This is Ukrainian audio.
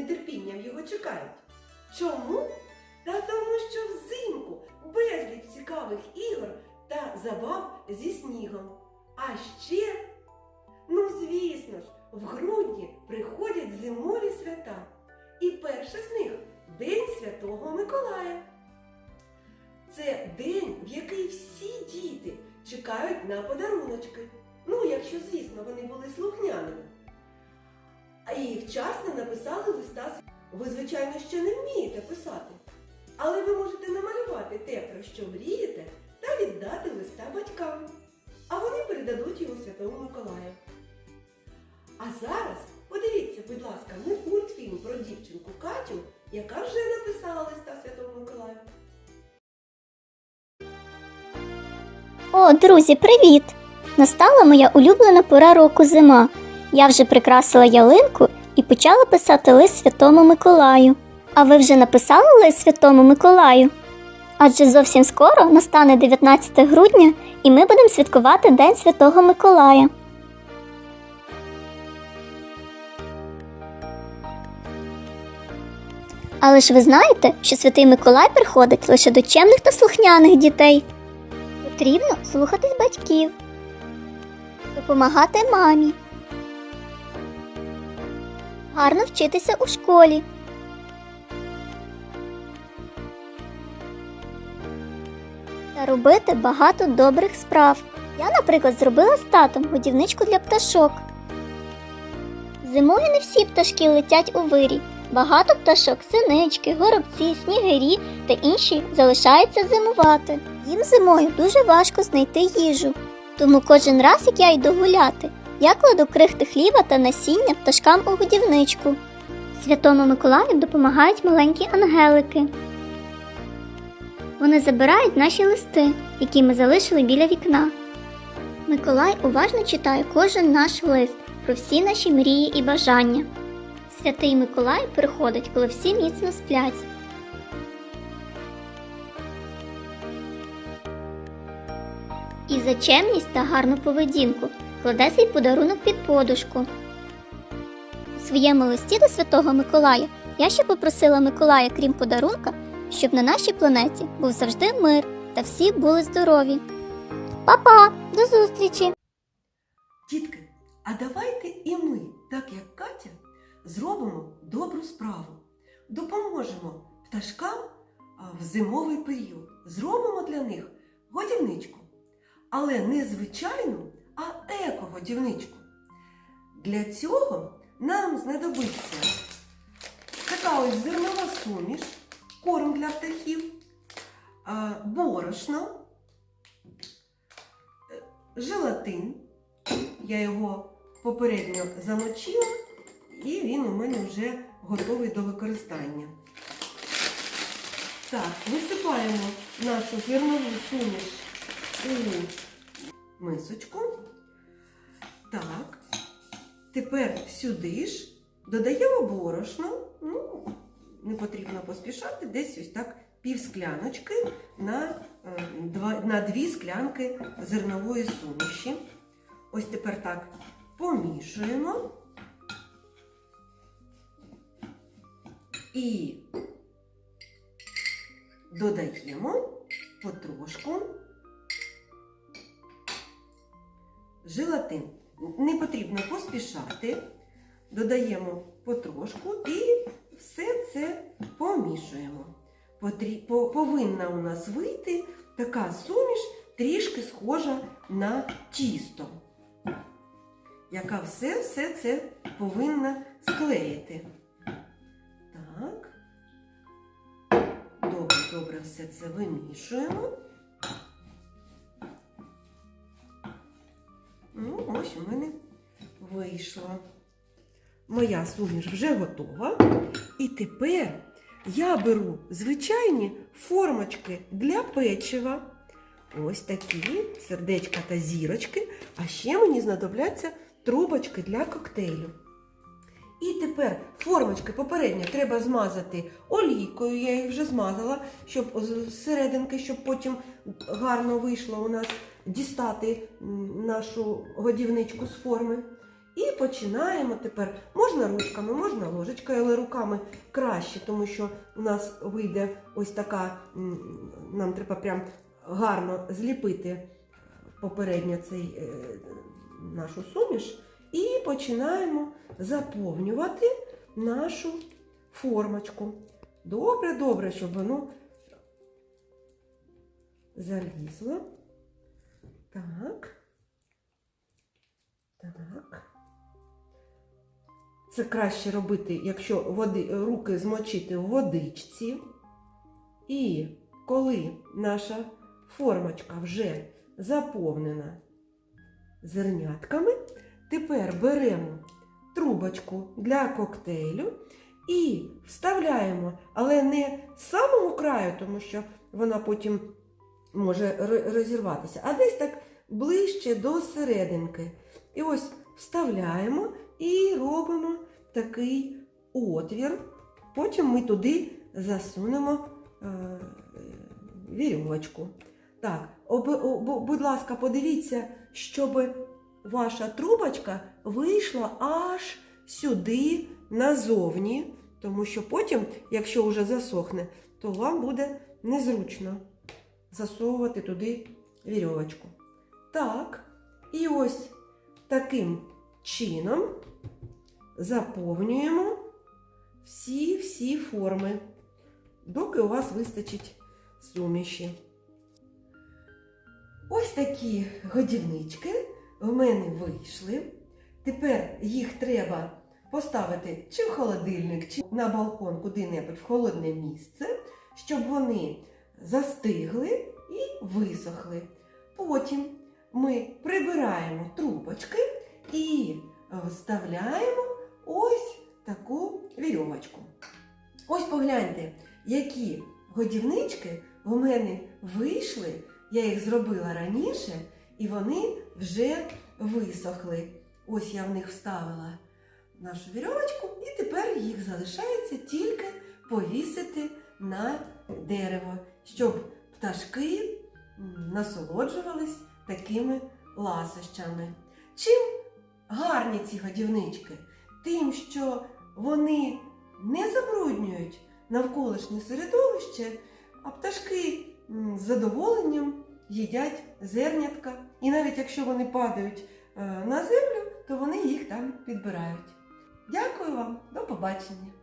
нетерпінням його чекають. Чому? Та тому, що взимку безліч цікавих ігор та забав зі снігом. А ще, ну звісно ж, в грудні приходять зимові свята. І перше з них День Святого Миколая. Це день, в який всі діти чекають на подаруночки. Ну, якщо, звісно, вони були слухняними. Вчасно написали листа. Ви, звичайно, ще не вмієте писати. Але ви можете намалювати те, про що мрієте, та віддати листа батькам. А вони передадуть його Святому Миколаю. А зараз подивіться, будь ласка, му- мультфільм про дівчинку Катю, яка вже написала листа Святому Миколаю. О, друзі, привіт! Настала моя улюблена пора року зима. Я вже прикрасила ялинку і почала писати лист Святому Миколаю. А ви вже написали лист Святому Миколаю? Адже зовсім скоро настане 19 грудня, і ми будемо святкувати День Святого Миколая. Але ж ви знаєте, що Святий Миколай приходить лише до чемних та слухняних дітей. Потрібно слухатись батьків, допомагати мамі, гарно вчитися у школі. Та робити багато добрих справ. Я, наприклад, зробила з татом годівничку для пташок. Зимою не всі пташки летять у вирій. Багато пташок, синички, горобці, снігирі та інші залишаються зимувати. Їм зимою дуже важко знайти їжу. Тому кожен раз, як я йду гуляти, я кладу крихти хліба та насіння пташкам у годівничку. Святому Миколаю допомагають маленькі ангелики. Вони забирають наші листи, які ми залишили біля вікна. Миколай уважно читає кожен наш лист про всі наші мрії і бажання. Святий Миколай приходить, коли всі міцно сплять. І за чемність та гарну поведінку кладе свій подарунок під подушку. У своєму листі до Святого Миколая я ще попросила Миколая, крім подарунка, щоб на нашій планеті був завжди мир та всі були здорові. Па-па! До зустрічі! Дітки, а давайте і ми, так як Катя, зробимо добру справу. Допоможемо пташкам в зимовий період. Зробимо для них годівничку. Але не звичайну, а еко-годівничку. Для цього нам знадобиться така ось зернова суміш, корм для птахів, борошно, е, желатин. Я його попередньо замочила, і він у мене вже готовий до використання. Так, висипаємо нашу зернову суміш у мисочку. Так, тепер сюди ж додаємо борошно. Ну, не потрібно поспішати, десь ось так пів скляночки на, е, на дві склянки зернової суміші. Ось тепер так помішуємо. І додаємо потрошку желатин. Не потрібно поспішати. Додаємо потрошку і все це помішуємо. Повинна у нас вийти така суміш, трішки схожа на тісто, яка все, все це повинна склеїти. Так. Добре, добре, все це вимішуємо. Ну, ось у мене вийшло. Моя суміш вже готова. І тепер я беру звичайні формочки для печива. Ось такі сердечка та зірочки. А ще мені знадобляться трубочки для коктейлю. І тепер формочки попередньо треба змазати олійкою. Я їх вже змазала, щоб з серединки, щоб потім гарно вийшло у нас дістати нашу годівничку з форми. І починаємо тепер. Можна ручками, можна ложечкою, але руками краще, тому що у нас вийде ось така, нам треба прям гарно зліпити попередньо цей, е, нашу суміш. І починаємо заповнювати нашу формочку. Добре, добре, щоб воно залізло. Так. Так. Це краще робити, якщо води, руки змочити в водичці. І коли наша формочка вже заповнена зернятками, тепер беремо трубочку для коктейлю і вставляємо, але не з самого краю, тому що вона потім може розірватися, а десь так ближче до серединки. І ось вставляємо і робимо такий отвір. Потім ми туди засунемо е, вірьовочку. Так, будь ласка, подивіться, щоб ваша трубочка вийшла аж сюди назовні, тому що потім, якщо вже засохне, то вам буде незручно засовувати туди вірьовочку. Так, і ось таким чином заповнюємо всі-всі форми, доки у вас вистачить суміші. Ось такі годівнички в мене вийшли. Тепер їх треба поставити чи в холодильник, чи на балкон куди-небудь в холодне місце, щоб вони застигли і висохли. Потім ми прибираємо трубочки і вставляємо ось таку вірьовочку. Ось погляньте, які годівнички у мене вийшли. Я їх зробила раніше, і вони вже висохли. Ось я в них вставила нашу вірьовочку, і тепер їх залишається тільки повісити на дерево, щоб пташки насолоджувались такими ласощами. Чим гарні ці годівнички? Тим, що вони не забруднюють навколишнє середовище, а пташки з задоволенням їдять зернятка. І навіть якщо вони падають е, на землю, то вони їх там підбирають. Дякую вам, до побачення!